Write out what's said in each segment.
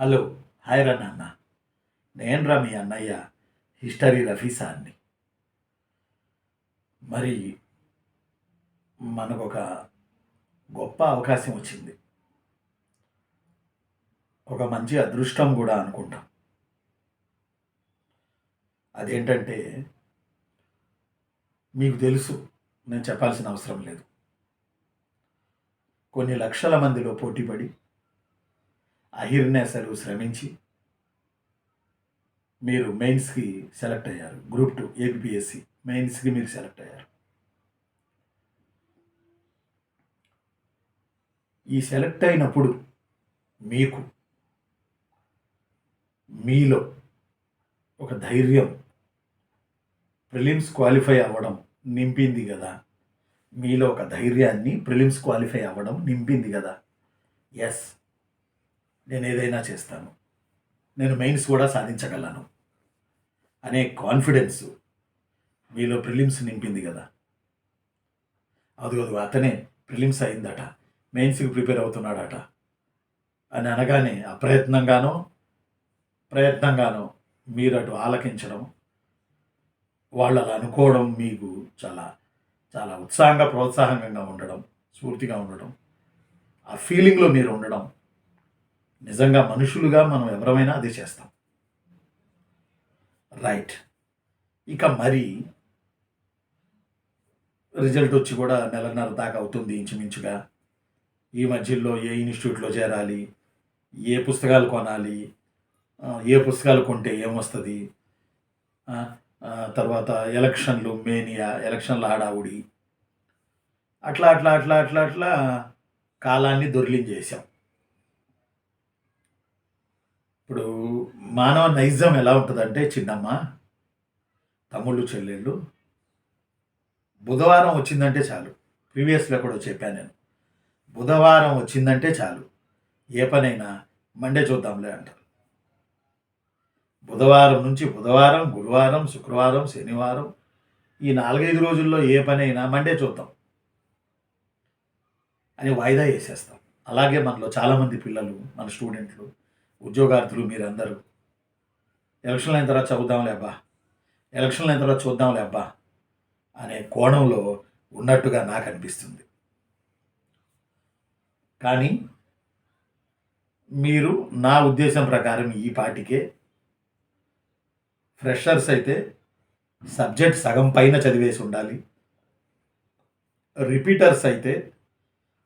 Hello hi రా నాన్న. నేను రా మీ అన్నయ్య హిస్టరీ రఫీసాన్ని మరి మనకు ఒక గొప్ప అవకాశం వచ్చింది. ఒక మంచి అదృష్టం కూడా అనుకుంటాం. అదేంటంటే మీకు తెలుసు నేను చెప్పాల్సిన అవసరం లేదు. కొన్ని లక్షల మందిలో పోటీపడి అహిర్నేసలు శ్రమించి మీరు మెయిన్స్కి సెలెక్ట్ అయ్యారు. గ్రూప్ టూ ఏబిపిఎస్సి మెయిన్స్కి మీరు సెలెక్ట్ అయ్యారు. ఈ సెలెక్ట్ అయినప్పుడు మీకు మీలో ఒక ధైర్యం ప్రిలిమ్స్ క్వాలిఫై అవ్వడం నింపింది కదా. మీలో ఒక ధైర్యాన్ని ప్రిలిమ్స్ క్వాలిఫై అవ్వడం నింపింది కదా. ఎస్. నేను ఏదైనా చేస్తాను. నేను మెయిన్స్ కూడా సాధించగలను. అనే కాన్ఫిడెన్స్ మీలో ప్రిలిమ్స్ నింపింది కదా. అది అది అతనే ప్రిలిమ్స్ అయిందట. మెయిన్స్కి ప్రిపేర్ అవుతున్నాడట. అని అనగానే అప్రయత్నంగానో ప్రయత్నంగానో మీరు అటు ఆలకించడం వాళ్ళు అలా అనుకోవడం మీకు చాలా చాలా ఉత్సాహంగా ప్రోత్సాహంగా ఉండడం స్ఫూర్తిగా ఉండడం ఆ ఫీలింగ్లో మీరు ఉండడం నిజంగా మనుషులుగా మనం ఎవరమైనా అది చేస్తాం. రైట్ ఇక మరి రిజల్ట్ వచ్చి కూడా నెలన్నర దాకా అవుతుంది ఇంచుమించుగా. ఈ మధ్యలో ఏ ఇన్స్టిట్యూట్లో చేరాలి ఏ పుస్తకాలు కొనాలి ఏ పుస్తకాలు కొంటే ఏమొస్తుంది? తర్వాత ఎలక్షన్లు మేనియా ఎలక్షన్ల హడావుడి. అట్లా అట్లా అట్లా అట్లా అట్లా కాలాన్ని దొర్లించేసాం ఇప్పుడు మానవ నైజం ఎలా ఉంటుందంటే చిన్నమ్మ తమ్ముళ్ళు చెల్లెళ్ళు బుధవారం వచ్చిందంటే చాలు. ప్రీవియస్గా కూడా చెప్పాను నేను. బుధవారం వచ్చిందంటే చాలు. ఏ పనైనా మండే చూద్దాంలే అంటారు. బుధవారం నుంచి బుధవారం గురువారం శుక్రవారం శనివారం ఈ నాలుగైదు రోజుల్లో ఏ పనైనా మండే చూద్దాం. అని వాయిదా వేసేస్తాం. అలాగే మనలో చాలామంది పిల్లలు మన స్టూడెంట్లు ఉద్యోగార్థులు మీరందరూ ఎలక్షన్లు అయిన తర్వాత చదువుదాంలే అబ్బా. ఎలక్షన్లు అయిన తర్వాత చూద్దాంలే అబ్బా అనే కోణంలో ఉన్నట్టుగా నాకు అనిపిస్తుంది. కానీ మీరు నా ఉద్దేశం ప్రకారం ఈ పాటికే ఫ్రెషర్స్ అయితే సబ్జెక్ట్ సగం పైన చదివేసి ఉండాలి. రిపీటర్స్ అయితే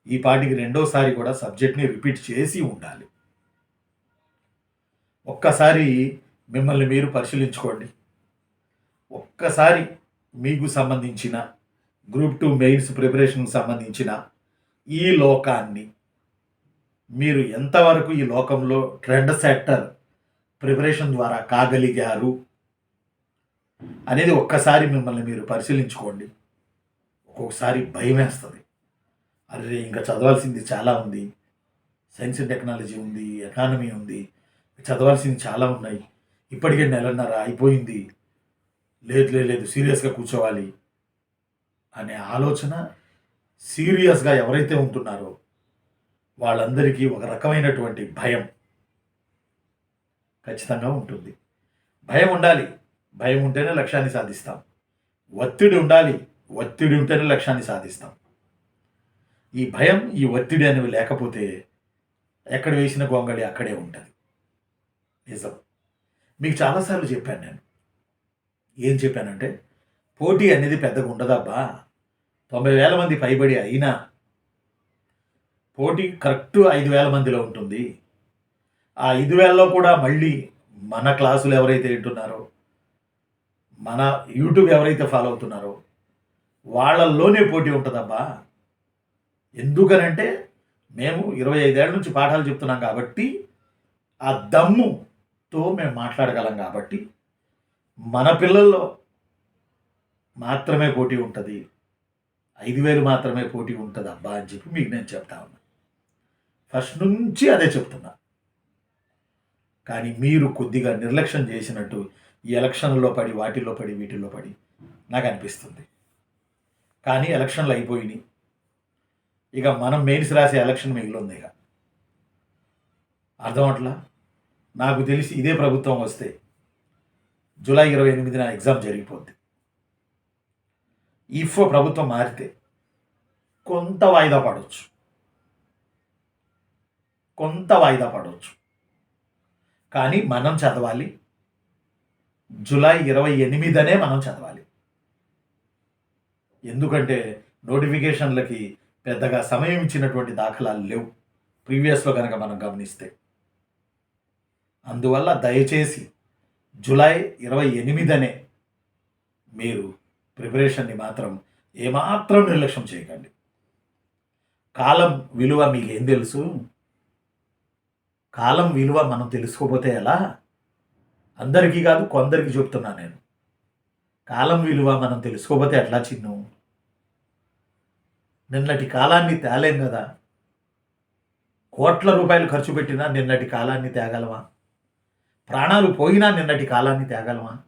ఈ పాటికి రెండోసారి కూడా సబ్జెక్ట్ని రిపీట్ చేసి ఉండాలి. ఒక్కసారి మిమ్మల్ని మీరు పరిశీలించుకోండి. ఒక్కసారి మీకు సంబంధించిన గ్రూప్ టూ మెయిన్స్ ప్రిపరేషన్కి సంబంధించిన ఈ లోకాన్ని మీరు ఎంతవరకు ఈ లోకంలో ట్రెండ్ సెక్టర్ ప్రిపరేషన్ ద్వారా కాగలిగారు అనేది ఒక్కసారి మిమ్మల్ని మీరు పరిశీలించుకోండి. ఒక్కొక్కసారి భయం వేస్తుంది అరే ఇంకా చదవాల్సింది చాలా ఉంది. సైన్స్ అండ్ టెక్నాలజీ ఉంది ఎకానమీ ఉంది. చదవాల్సింది చాలా ఉన్నాయి. ఇప్పటికే నెలన్నర అయిపోయింది. లేదు లేదు లేదు సీరియస్గా కూర్చోవాలి అనే ఆలోచన సీరియస్గా ఎవరైతే ఉంటున్నారో వాళ్ళందరికీ ఒక రకమైనటువంటి భయం ఖచ్చితంగా ఉంటుంది. భయం ఉండాలి. భయం ఉంటేనే లక్ష్యాన్ని సాధిస్తాం. ఒత్తిడి ఉండాలి. ఒత్తిడి ఉంటేనే లక్ష్యాన్ని సాధిస్తాం. ఈ భయం ఈ ఒత్తిడి అనేవి లేకపోతే ఎక్కడ వేసిన గొంగళి అక్కడే ఉంటుంది. నిజం. మీకు చాలాసార్లు చెప్పాను నేను. ఏం చెప్పానంటే పోటీ అనేది పెద్దగా ఉండదబ్బా. తొంభై వేల మంది పైబడి అయినా పోటీ కరెక్ట్ ఐదు వేల మందిలో ఉంటుంది. ఆ ఐదు వేలలో కూడా మళ్ళీ మన క్లాసులు ఎవరైతే వింటున్నారో మన యూట్యూబ్ ఎవరైతే ఫాలో అవుతున్నారో వాళ్ళల్లోనే పోటీ ఉంటుందబ్బా. ఎందుకనంటే మేము ఇరవై ఐదేళ్ళ నుంచి పాఠాలు చెప్తున్నాం కాబట్టి ఆ దమ్ము తో మేము మాట్లాడగలం కాబట్టి మన పిల్లల్లో మాత్రమే పోటీ ఉంటుంది. ఐదు వేలు మాత్రమే పోటీ ఉంటుంది అబ్బా అని చెప్పి మీకు నేను చెప్తా ఉన్నా. ఫస్ట్ నుంచి అదే చెప్తున్నా. కానీ మీరు కొద్దిగా నిర్లక్ష్యం చేసినట్టు ఈ ఎలక్షన్లో పడి వాటిల్లో పడి వీటిల్లో పడి నాకు అనిపిస్తుంది. కానీ ఎలక్షన్లు అయిపోయినాయి. ఇక మనం మెయిన్స్ రాసే ఎలక్షన్ మిగిలింది ఇక. అర్థం అట్లా నాకు తెలిసి ఇదే ప్రభుత్వం వస్తే జూలై ఇరవై ఎనిమిదిన ఎగ్జామ్ జరిగిపోద్ది. ఇఫ్ ప్రభుత్వం మారితే కొంత వాయిదా పడవచ్చు కొంత వాయిదా పడవచ్చు కానీ మనం చదవాలి. జూలై ఇరవై ఎనిమిదనే మనం చదవాలి. ఎందుకంటే నోటిఫికేషన్లకి పెద్దగా సమయం ఇచ్చినటువంటి దాఖలాలు లేవు. ప్రీవియస్లో కనుక మనం గమనిస్తే. అందువల్ల దయచేసి జూలై ఇరవై ఎనిమిదనే మీరు ప్రిపరేషన్ని మాత్రం ఏమాత్రం నిర్లక్ష్యం చేయకండి. కాలం విలువ మీకు ఏం తెలుసు? కాలం విలువ మనం తెలుసుకోపోతే ఎలా? అందరికీ కాదు కొందరికి చెప్తున్నా నేను. కాలం విలువ మనం తెలుసుకోపోతే ఎట్లా చిన్ను? నిన్నటి కాలాన్ని తేలేం కదా? కోట్ల రూపాయలు ఖర్చు పెట్టినా నిన్నటి కాలాన్ని తేగలమా? ప్రాణాలు పోయినా నిన్నటి కాలాన్ని తేగలమా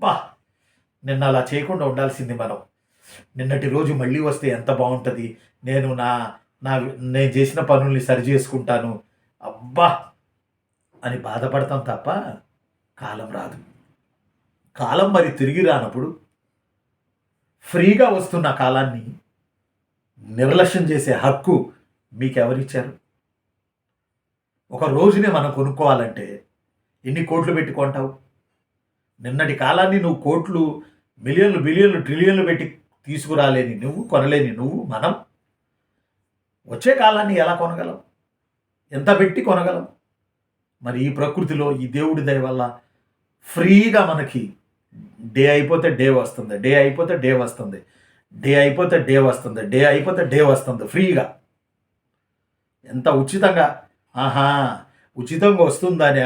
బా నిన్న అలా చేయకుండా ఉండాల్సింది మనం. నిన్నటి రోజు మళ్ళీ వస్తే ఎంత బాగుంటుంది? నేను నా నా నేను చేసిన పనుల్ని సరి చేసుకుంటాను. అబ్బా అని బాధపడతాం తప్ప కాలం రాదు. కాలం మరి తిరిగి రానప్పుడు ఫ్రీగా వస్తున్న కాలాన్ని నిర్లక్ష్యం చేసే హక్కు మీకెవరిచ్చారు? ఒక రోజునే మనం కొనుక్కోవాలంటే ఎన్ని కోట్లు పెట్టుకుంటావు నిన్నటి కాలాన్ని నువ్వు కోట్లు మిలియన్లు బిలియన్లు ట్రిలియన్లు పెట్టి తీసుకురాలేని నువ్వు కొనలేని నువ్వు మనం వచ్చే కాలాన్ని ఎలా కొనగలం? ఎంత పెట్టి కొనగలం? మరి ఈ ప్రకృతిలో ఈ దేవుడి దయ వల్ల ఫ్రీగా మనకి డే అయిపోతే డే వస్తుంది డే అయిపోతే డే వస్తుంది డే అయిపోతే డే వస్తుంది డే అయిపోతే డే వస్తుంది ఫ్రీగా. ఎంత ఉచితంగా ఆహా ఉచితంగా వస్తుందనే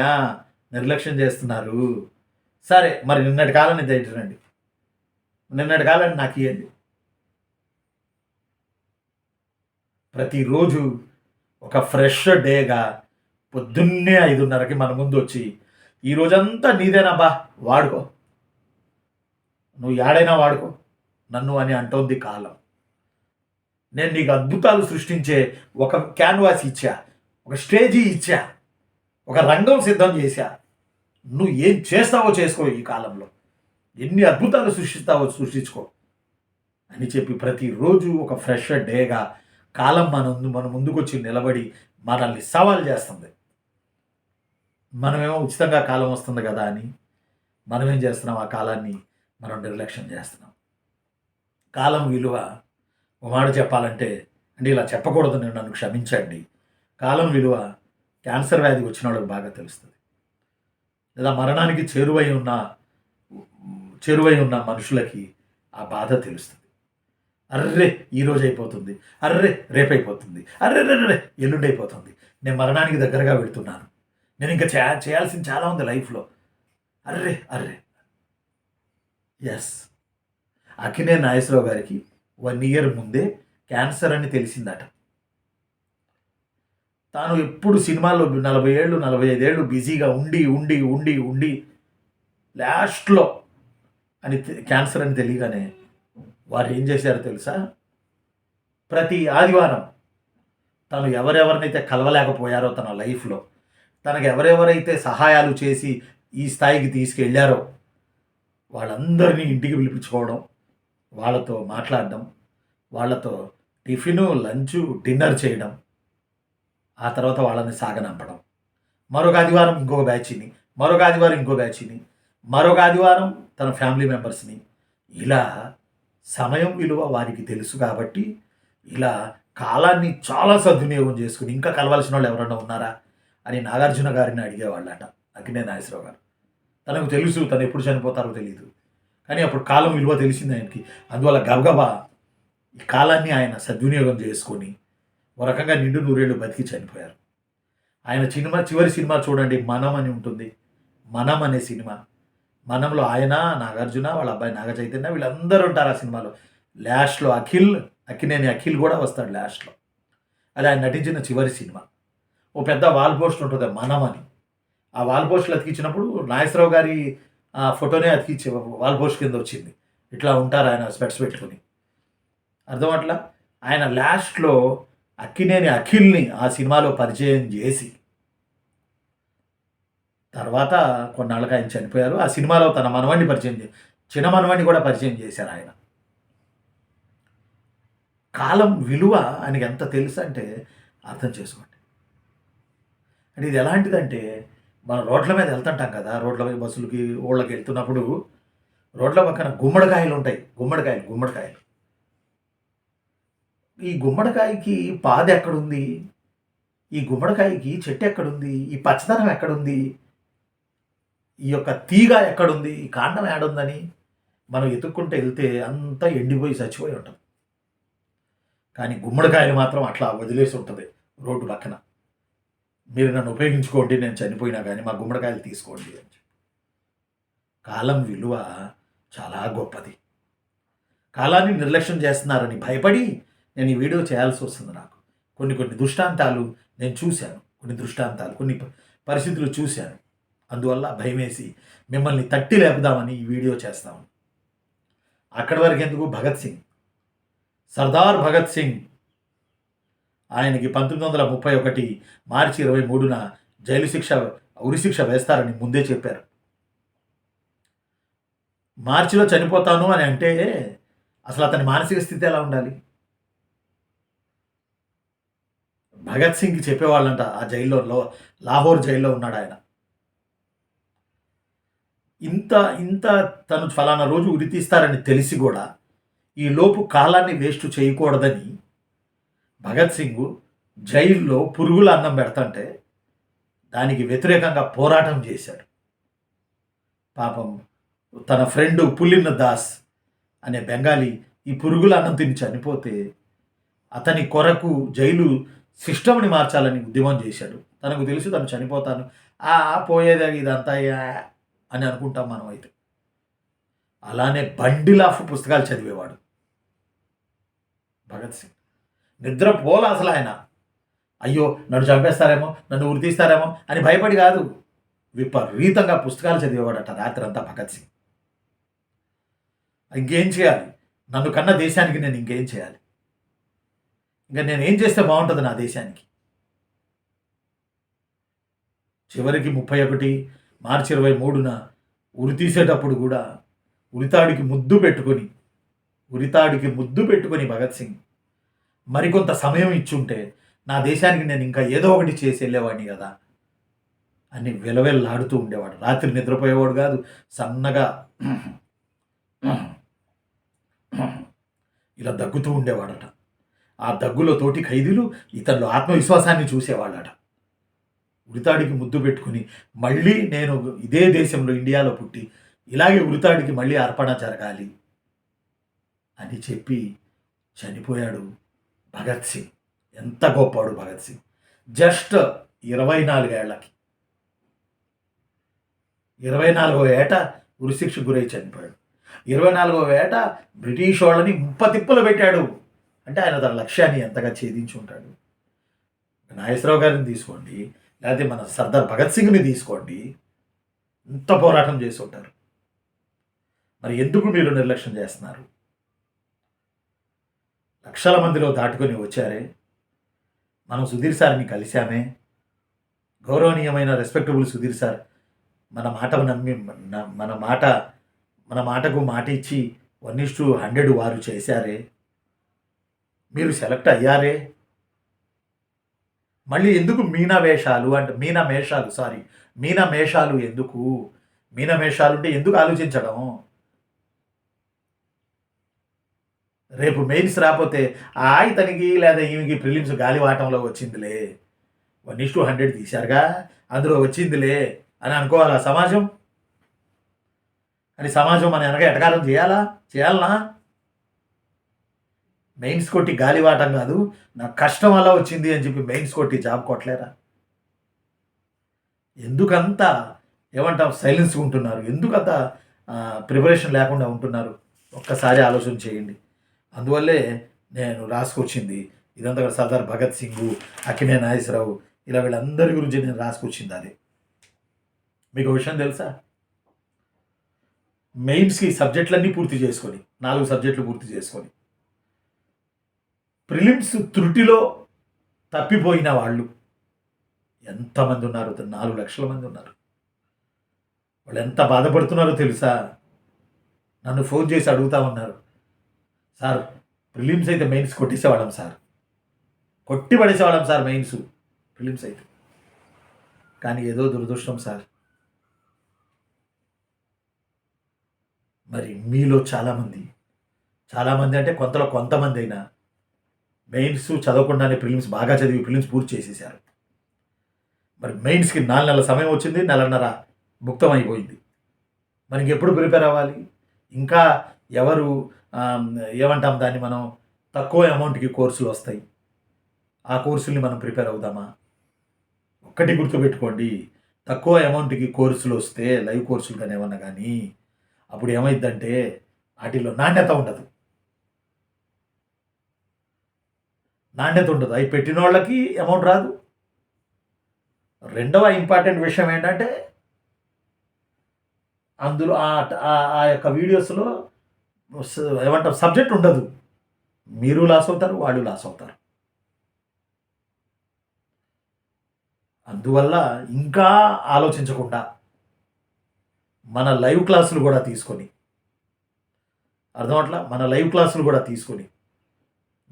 నిర్లక్ష్యం చేస్తున్నారు. సరే మరి నిన్నటి కాలాన్ని దగ్గరండి నిన్నటి కాలాన్ని నాకు ఇవ్వండి ప్రతిరోజు ఒక ఫ్రెష్ డేగా పొద్దున్నే ఐదున్నరకి మన ముందు వచ్చి ఈ రోజంతా నీదేనా బా? వాడుకో. నువ్వు యాడైనా వాడుకో. నన్ను అని అంటోంది కాలం. నేను నీకు అద్భుతాలు సృష్టించే ఒక క్యాన్వాస్ ఇచ్చా. ఒక స్టేజీ ఇచ్చా ఒక రంగం సిద్ధం చేశా. నువ్వు ఏం చేస్తావో చేసుకో ఈ కాలంలో. ఎన్ని అద్భుతాలు సృష్టిస్తావో సృష్టించుకో అని చెప్పి ప్రతిరోజు ఒక ఫ్రెష్ డేగా కాలం మన మన ముందుకొచ్చి నిలబడి మనల్ని సవాల్ చేస్తుంది. మనమేమో ఉచితంగా కాలం వస్తుంది కదా అని మనమేం చేస్తున్నాం? ఆ కాలాన్ని మనం నిర్లక్ష్యం చేస్తున్నాం. కాలం విలువ ఒక మాట చెప్పాలంటే అంటే ఇలా చెప్పకూడదు నేను నన్ను క్షమించండి. కాలం విలువ క్యాన్సర్ వ్యాధి వచ్చిన వాళ్ళకి బాగా తెలుస్తుంది. లేదా మరణానికి చేరువై ఉన్న చేరువై ఉన్న మనుషులకి ఆ బాధ తెలుస్తుంది. అర్రే ఈ రోజు అయిపోతుంది. అర్రే రేపైపోతుంది. అర్రే రే ఎల్లుండి అయిపోతుంది నేను మరణానికి దగ్గరగా వెళ్తున్నాను. నేను ఇంకా చే చేయాల్సింది చాలా ఉంది లైఫ్లో. అర్రే అర్రే. ఎస్ అఖినే నాగేశ్వరరావు గారికి వన్ ఇయర్ ముందే క్యాన్సర్ అని తెలిసిందట. తాను ఎప్పుడు సినిమాల్లో నలభై ఏళ్ళు నలభై ఐదేళ్ళు బిజీగా ఉండి ఉండి ఉండి ఉండి లాస్ట్లో అని క్యాన్సర్ అని తెలియగానే వారు ఏం చేశారో తెలుసా? ప్రతి ఆదివారం తను ఎవరెవరినైతే కలవలేకపోయారో తన లైఫ్లో తనకు ఎవరెవరైతే సహాయాలు చేసి ఈ స్థాయికి తీసుకెళ్ళారో వాళ్ళందరినీ ఇంటికి పిలిపించుకోవడం వాళ్ళతో మాట్లాడడం వాళ్ళతో టిఫిను లంచు డిన్నర్ చేయడం ఆ తర్వాత వాళ్ళని సాగనంపడం. మరొక ఆదివారం ఇంకొక బ్యాచ్ని మరొక ఆదివారం ఇంకో బ్యాచ్ని మరొక ఆదివారం తన ఫ్యామిలీ మెంబర్స్ని ఇలా సమయం విలువ వారికి తెలుసు కాబట్టి ఇలా కాలాన్ని చాలా సద్వినియోగం చేసుకుని ఇంకా కలవాల్సిన వాళ్ళు ఎవరైనా ఉన్నారా అని నాగార్జున గారిని అడిగేవాళ్ళట అక్కినే నాగేశ్వరరావు గారు. తనకు తెలుసు తను ఎప్పుడు చనిపోతారో తెలియదు కానీ అప్పుడు కాలం విలువ తెలిసింది ఆయనకి. అందువల్ల గబగబా ఈ కాలాన్ని ఆయన సద్వినియోగం చేసుకొని ఒక రకంగా నిండు నూరేళ్ళు బతికి చనిపోయారు. ఆయన సినిమా చివరి సినిమా చూడండి మనం అని ఉంటుంది. మనం అనే సినిమా. మనంలో ఆయన నాగార్జున వాళ్ళ అబ్బాయి నాగ చైతన్య వీళ్ళందరూ ఉంటారు ఆ సినిమాలో. లాస్ట్లో అఖిల్ అక్కినేని అఖిల్ కూడా వస్తాడు లాస్ట్లో. అది ఆయన నటించిన చివరి సినిమా. ఓ పెద్ద వాల్ పోస్ట్ ఉంటుంది మనం అని. ఆ వాల్ పోస్ట్లు అతికించినప్పుడు నాగేశ్వరరావు గారి ఆ ఫోటోనే అతికించే వాల్ పోస్ట్ కింద వచ్చింది. ఇట్లా ఉంటారు ఆయన స్పెట్స్ పెట్టుకుని. అర్థం అట్లా? ఆయన లాస్ట్లో అక్కినేని అఖిల్ని ఆ సినిమాలో పరిచయం చేసి తర్వాత కొన్నాళ్ళకి ఆయన చనిపోయారు. ఆ సినిమాలో తన మనవాణ్ణి పరిచయం చే చిన్న మనవాణ్ణి కూడా పరిచయం చేశారు ఆయన. కాలం విలువ ఆయనకి ఎంత తెలుసు అంటే అర్థం చేసుకోండి. అంటే ఇది ఎలాంటిదంటే మనం రోడ్ల మీద వెళ్తుంటాం కదా రోడ్ల మీద బస్సులకి ఊళ్ళకి వెళ్తున్నప్పుడు రోడ్ల పక్కన గుమ్మడికాయలు ఉంటాయి. గుమ్మడికాయలు గుమ్మడికాయలు. ఈ గుమ్మడికాయకి పాద ఎక్కడుంది ఈ గుమ్మడికాయకి చెట్టు ఎక్కడుంది ఈ పచ్చదనం ఎక్కడుంది? ఈ యొక్క తీగ ఎక్కడుంది? ఈ కాండం ఏడుందని మనం ఎత్తుక్కుంటూ వెళ్తే అంతా ఎండిపోయి చచ్చిపోయి ఉంటుంది కానీ గుమ్మడికాయలు మాత్రం అట్లా వదిలేసి ఉంటుంది రోడ్డు పక్కన. మీరు నన్ను ఉపయోగించుకోండి నేను చనిపోయినా కానీ మా గుమ్మడికాయలు తీసుకోండి అని చెప్పి. కాలం విలువ చాలా గొప్పది. కాలాన్ని నిర్లక్ష్యం చేస్తున్నారని భయపడి నేను ఈ వీడియో చేయాల్సి వస్తుంది నాకు. కొన్ని కొన్ని దృష్టాంతాలు నేను చూశాను. కొన్ని దృష్టాంతాలు కొన్ని పరిస్థితులు చూశాను. అందువల్ల భయమేసి మిమ్మల్ని తట్టి లేపుదామని ఈ వీడియో చేస్తాము అక్కడి వరకు ఎందుకు? భగత్ సింగ్. సర్దార్ భగత్ సింగ్ ఆయనకి పంతొమ్మిది వందల ముప్పై ఒకటి మార్చి ఇరవై మూడున జైలు శిక్ష ఉరిశిక్ష వేస్తారని ముందే చెప్పారు. మార్చిలో చనిపోతాను అని అంటే అసలు అతని మానసిక స్థితి ఎలా ఉండాలి? భగత్ సింగ్ చెప్పేవాళ్ళంట ఆ జైల్లో లాహోర్ జైల్లో ఉన్నాడు ఆయన. ఇంత ఇంత తను ఫలానా రోజు ఉరి తీస్తారని తెలిసి కూడా ఈ లోపు కాలాన్ని వేస్ట్ చేయకూడదని భగత్ సింగ్ జైల్లో పురుగుల అన్నం పెడతంటే దానికి వ్యతిరేకంగా పోరాటం చేశాడు. పాపం తన ఫ్రెండ్ పుల్లిన దాస్ అనే బెంగాలీ ఈ పురుగుల అన్నం తిని చనిపోతే అతని కొరకు జైలు సిస్టమ్ని మార్చాలని ఉద్యమం చేశాడు. తనకు తెలుసు తను చనిపోతాను. ఆ పోయేది ఇదంతా అని అనుకుంటాం మనం అయితే. అలానే బండిల్ ఆఫ్ పుస్తకాలు చదివేవాడు. భగత్ సింగ్. నిద్ర పోల అసలు ఆయన. అయ్యో నన్ను చంపేస్తారేమో నన్ను ఉరి తీస్తారేమో అని భయపడి కాదు. విపరీతంగా పుస్తకాలు చదివేవాడట రాత్రి అంతా భగత్ సింగ్. ఇంకేం చేయాలి? నన్ను కన్న దేశానికి నేను ఇంకేం చేయాలి? ఇంకా నేను ఏం చేస్తే బాగుంటుంది నా దేశానికి? చివరికి ముప్పై ఒకటి మార్చి ఇరవై మూడున ఉరి తీసేటప్పుడు కూడా ఉరితాడికి ముద్దు పెట్టుకొని ఉరితాడికి ముద్దు పెట్టుకొని భగత్ సింగ్ మరికొంత సమయం ఇచ్చుంటే నా దేశానికి నేను ఇంకా ఏదో ఒకటి చేసి వెళ్ళేవాడిని కదా అని వెలవెల్లాడుతూ ఉండేవాడు. రాత్రి నిద్రపోయేవాడు కాదు సన్నగా ఇలా దగ్గుతూ ఉండేవాడట. ఆ దగ్గులో తోటి ఖైదీలు ఇతరులు ఆత్మవిశ్వాసాన్ని చూసేవాళ్ళట. ఉరితాడికి ముద్దు పెట్టుకుని మళ్ళీ నేను ఇదే దేశంలో ఇండియాలో పుట్టి ఇలాగే ఉరితాడికి మళ్ళీ అర్పణ జరగాలి అని చెప్పి చనిపోయాడు భగత్ సింగ్. ఎంత గొప్పవాడు భగత్ సింగ్. జస్ట్ ఇరవై నాలుగేళ్ళకి. ఇరవై నాలుగో ఏట ఉరిశిక్ష గురై చనిపోయాడు. ఇరవై నాలుగో ఏట బ్రిటిష్ వాళ్ళని ముప్పతిప్పలు పెట్టాడు. అంటే ఆయన తన లక్ష్యాన్ని ఎంతగా ఛేదించి ఉంటాడు నాగేశ్వరరావు గారిని తీసుకోండి లేకపోతే మన సర్దార్ భగత్ సింగ్ని తీసుకోండి ఎంత పోరాటం చేసి ఉంటారు మరి ఎందుకు మీరు నిర్లక్ష్యం చేస్తున్నారు? లక్షల మందిలో దాటుకొని వచ్చారే మనం సుధీర్ సార్ని కలిశామే గౌరవనీయమైన రెస్పెక్టబుల్ సుధీర్ సార్ మన మాట నమ్మి మన- మన మాట మన మాటకు మాట ఇచ్చి వన్ ఇస్ టు హండ్రెడ్ వారు చేశారే మీరు సెలెక్ట్ అయ్యారే? మళ్ళీ ఎందుకు మీనా వేషాలు అంటే మీనా మేషాలు సారీ మీనా మేషాలు ఎందుకు? మీనా మేషాలు అంటే ఎందుకు ఆలోచించడం? రేపు మెయిన్స్ రాకపోతే ఆ ఇతనికి లేదా ఈమెకి ప్రిలిమ్స్ గాలివాటంలో వచ్చిందిలే. వన్ ఇస్ టూ హండ్రెడ్ తీశారుగా అందులో వచ్చిందిలే అని అనుకోవాలా సమాజం? అని సమాజం మన వెనక ఎటకారం చేయాలా? చేయాలనా? మెయిన్స్ కొట్టి గాలివాటం కాదు. నా కష్టం అలా వచ్చింది అని చెప్పి మెయిన్స్ కొట్టి జాబ్ కొట్టలేరా? ఎందుకంత ఏమంటాం సైలెన్స్గా ఉంటున్నారు? ఎందుకంత ప్రిపరేషన్ లేకుండా ఉంటున్నారు? ఒక్కసారి ఆలోచన చేయండి. అందువల్లే నేను రాసుకొచ్చింది ఇదంతా కూడా సర్దార్ భగత్ సింగ్ అక్కినే నాగేశ్వరరావు ఇలా వీళ్ళందరి గురించి నేను రాసుకొచ్చింది అది. మీకు విషయం తెలుసా? మెయిన్స్కి సబ్జెక్టులన్నీ పూర్తి చేసుకొని నాలుగు సబ్జెక్టులు పూర్తి చేసుకొని ప్రిలిమ్స్ త్రుటిలో తప్పిపోయిన వాళ్ళు. ఎంతమంది ఉన్నారు? నాలుగు లక్షల మంది ఉన్నారు. వాళ్ళు ఎంత బాధపడుతున్నారో తెలుసా? నన్ను ఫోన్ చేసి అడుగుతా ఉన్నారు సార్ ప్రిలిమ్స్ అయితే మెయిన్స్ కొట్టేసేవాళ్ళం సార్. కొట్టి పడేసేవాళ్ళం సార్ మెయిన్స్. ప్రిలిమ్స్ అయితే. కానీ ఏదో దురదృష్టం సార్. మరి మీలో చాలామంది చాలామంది అంటే కొంతలో కొంతమంది అయినా మెయిన్స్ చదవకుండానే ప్రిలిమ్స్ బాగా చదివి ప్రిలిమ్స్ పూర్తి చేసేసారు మరి మెయిన్స్కి నాలుగు నెలల సమయం వచ్చింది నెలన్నర భుక్తం అయిపోయింది మనకి ప్రిపేర్ అవ్వాలి? ఇంకా ఎవరు ఏమంటాం దాన్ని మనం? తక్కువ అమౌంట్కి కోర్సులు వస్తాయి. ఆ కోర్సుల్ని మనం ప్రిపేర్ అవుదామా? ఒక్కటి గుర్తుపెట్టుకోండి తక్కువ అమౌంట్కి కోర్సులు వస్తే లైవ్ కోర్సులు కానీ ఏమన్నా కానీ అప్పుడు ఏమైందంటే వాటిలో నాణ్యత ఉండదు. నాణ్యత ఉండదు. అవి పెట్టిన వాళ్ళకి అమౌంట్ రాదు. రెండవ ఇంపార్టెంట్ విషయం ఏంటంటే అందులో ఆ- యొక్క వీడియోస్లో ఏమంటారు సబ్జెక్ట్ ఉండదు. మీరు లాస్ అవుతారు వాళ్ళు లాస్ అవుతారు. అందువల్ల ఇంకా ఆలోచించకుండా మన లైవ్ క్లాసులు కూడా తీసుకొని అర్థమట్లా మన లైవ్ క్లాసులు కూడా తీసుకొని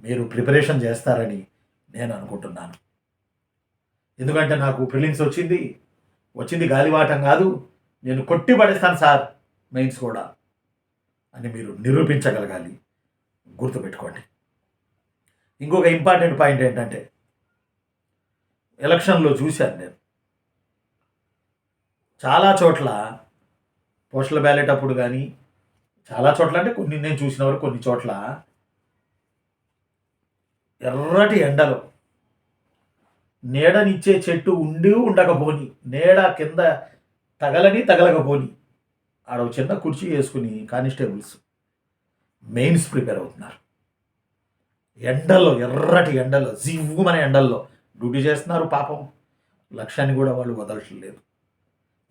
మీరు ప్రిపరేషన్ చేస్తారని నేను అనుకుంటున్నాను. ఎందుకంటే నాకు ప్రిలిమ్స్ వచ్చింది వచ్చింది గాలివాటం కాదు నేను కొట్టి పడేస్తాను సార్ మెయిన్స్ కూడా అని మీరు నిరూపించగలగాలి. గుర్తుపెట్టుకోండి. ఇంకొక ఇంపార్టెంట్ పాయింట్ ఏంటంటే ఎలక్షన్లో చూశాను నేను. చాలా చోట్ల పోస్టల్ బ్యాలెట్ అప్పుడు కానీ చాలా చోట్ల అంటే కొన్ని నేను చూసిన వరకు కొన్ని చోట్ల ఎర్రటి ఎండలో. నీడనిచ్చే చెట్టు ఉండి ఉండకపోని నీడ కింద తగలని తగలకపోని ఆడ ఒక చిన్న కుర్చీ వేసుకుని కానిస్టేబుల్స్ మెయిన్స్ ప్రిపేర్ అవుతున్నారు. ఎండల్లో ఎర్రటి ఎండల్లో జివ్వుమనే ఎండల్లో డ్యూటీ చేస్తున్నారు పాపం. లక్ష్యాన్ని కూడా వాళ్ళు వదలట్లేదు.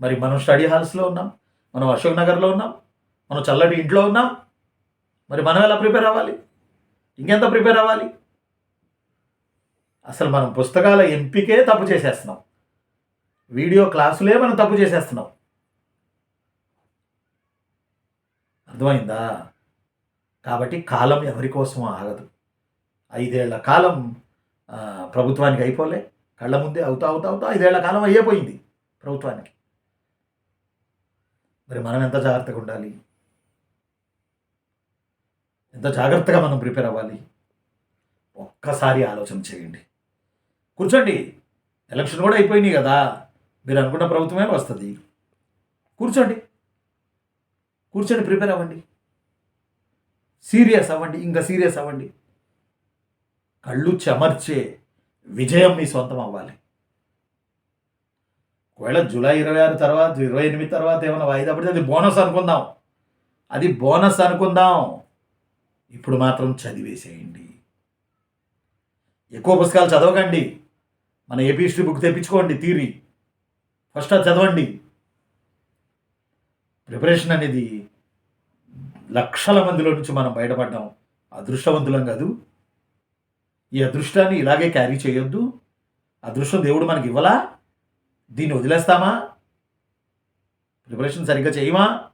మరి మనం స్టడీ హాల్స్లో ఉన్నాం మనం అశోక్ నగర్లో ఉన్నాం మనం చల్లటి ఇంట్లో ఉన్నాం. మరి మనం ఎలా ప్రిపేర్ అవ్వాలి? ఇంకెంత ప్రిపేర్ అవ్వాలి? అసలు మనం పుస్తకాల ఎంపికే తప్పు చేసేస్తున్నాం. వీడియో క్లాసులే మనం తప్పు చేసేస్తున్నాం. అర్థమైందా? కాబట్టి కాలం ఎవరి కోసం ఆగదు. ఐదేళ్ళ కాలం ప్రభుత్వానికి అయిపోలే. కళ్ళ ముందే అవుతా అవుతా అవుతా ఐదేళ్ళ కాలం అయ్యేపోయింది ప్రభుత్వానికి. మరి మనం ఎంత జాగ్రత్తగా ఉండాలి? ఎంత జాగ్రత్తగా మనం ప్రిపేర్ అవ్వాలి? ఒక్కసారి ఆలోచన చేయండి. కూర్చోండి. ఎలక్షన్ కూడా అయిపోయినాయి కదా. మీరు అనుకున్న ప్రభుత్వమే వస్తుంది. కూర్చోండి. కూర్చొని ప్రిపేర్ అవ్వండి. సీరియస్ అవ్వండి ఇంకా సీరియస్ అవ్వండి. కళ్ళు చెమర్చే విజయం మీ సొంతం అవ్వాలి. ఒకవేళ జూలై ఇరవై ఆరు తర్వాత ఇరవై ఎనిమిది తర్వాత ఏమైనా వాయిదా పడితే అది బోనస్ అనుకుందాం. అది బోనస్ అనుకుందాం. ఇప్పుడు మాత్రం చదివేసేయండి. ఎక్కువ పుస్తకాలు చదవకండి. మన ఏపీ హిస్టరీ బుక్ తెప్పించుకోండి తీరి. ఫస్ట్ అది చదవండి. ప్రిపరేషన్ అనేది లక్షల మందిలో నుంచి మనం బయటపడ్డాం. అదృష్టవంతులం కాదు. ఈ అదృష్టాన్ని ఇలాగే క్యారీ చేయొద్దు. అదృష్టం దేవుడు మనకి ఇవ్వలా? దీన్ని వదిలేస్తామా? ప్రిపరేషన్ సరిగ్గా చేయమా?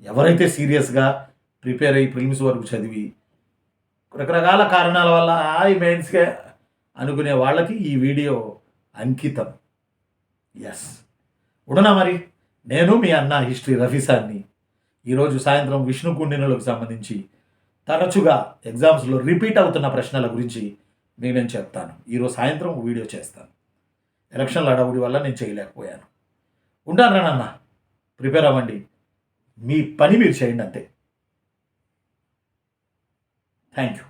ఎవరైతే సీరియస్గా ప్రిపేర్ అయ్యి ప్రిలిమ్స్ వరకు చదివి రకరకాల కారణాల వల్ల ఈ మెయిన్స్కే అనుకునే వాళ్ళకి ఈ వీడియో అంకితం. ఎస్ ఉడనా మరి? నేను మీ అన్న హిస్టరీ రఫీసాన్ని ఈరోజు సాయంత్రం విష్ణు కుండినలకు సంబంధించి తరచుగా ఎగ్జామ్స్లో రిపీట్ అవుతున్న ప్రశ్నల గురించి మీకు నేను చెప్తాను. ఈరోజు సాయంత్రం వీడియో చేస్తాను. ఎలక్షన్ల అడవుడి వల్ల నేను చేయలేకపోయాను. ఉంటాను నాన్న. ప్రిపేర్ అవ్వండి. మీ పని మీరు చేయండి అంతే. Thank you